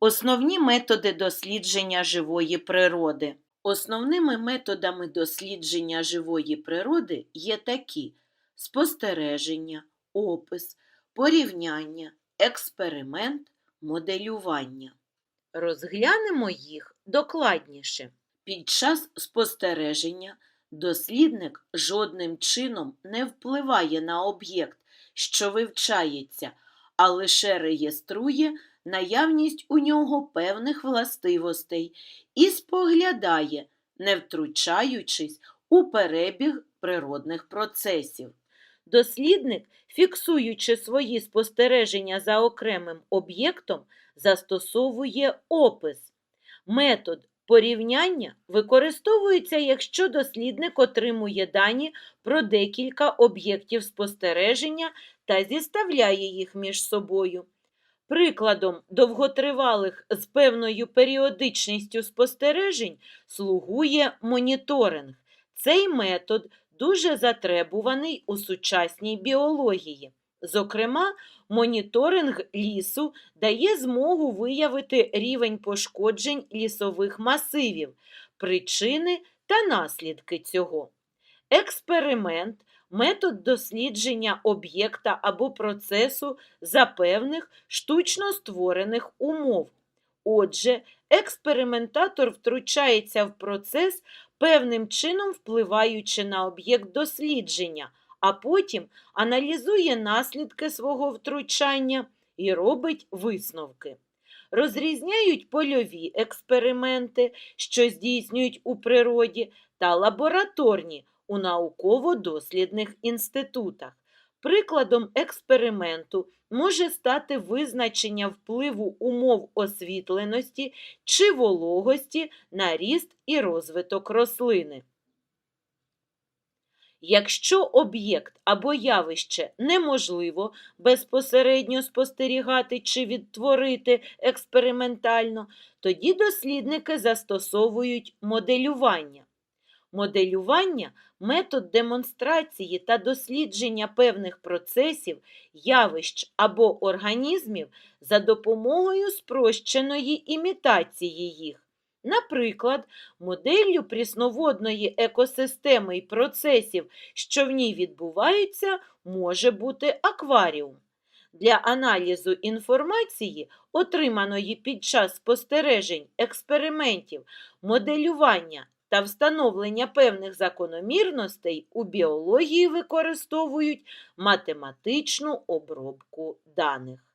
Основні методи дослідження живої природи. Основними методами дослідження живої природи є такі: спостереження, опис, порівняння, експеримент, моделювання. Розглянемо їх докладніше. Під час спостереження дослідник жодним чином не впливає на об'єкт, що вивчається, а лише реєструє наявність у нього певних властивостей і споглядає, не втручаючись у перебіг природних процесів. Дослідник, фіксуючи свої спостереження за окремим об'єктом, застосовує опис. Метод порівняння використовується, якщо дослідник отримує дані про декілька об'єктів спостереження та зіставляє їх між собою. Прикладом довготривалих з певною періодичністю спостережень слугує моніторинг. Цей метод дуже затребуваний у сучасній біології. Зокрема, моніторинг лісу дає змогу виявити рівень пошкоджень лісових масивів, причини та наслідки цього. Експеримент метод дослідження об'єкта або процесу за певних штучно створених умов. Отже, експериментатор втручається в процес, певним чином впливаючи на об'єкт дослідження, а потім аналізує наслідки свого втручання і робить висновки. Розрізняють польові експерименти, що здійснюють у природі, та лабораторні у науково-дослідних інститутах. Прикладом експерименту може стати визначення впливу умов освітленості чи вологості на ріст і розвиток рослини. Якщо об'єкт або явище неможливо безпосередньо спостерігати чи відтворити експериментально, тоді дослідники застосовують моделювання. Моделювання метод демонстрації та дослідження певних процесів, явищ або організмів за допомогою спрощеної імітації їх. Наприклад, моделлю прісноводної екосистеми і процесів, що в ній відбуваються, може бути акваріум. Для аналізу інформації, отриманої під час спостережень, експериментів, моделювання та встановлення певних закономірностей у біології використовують математичну обробку даних.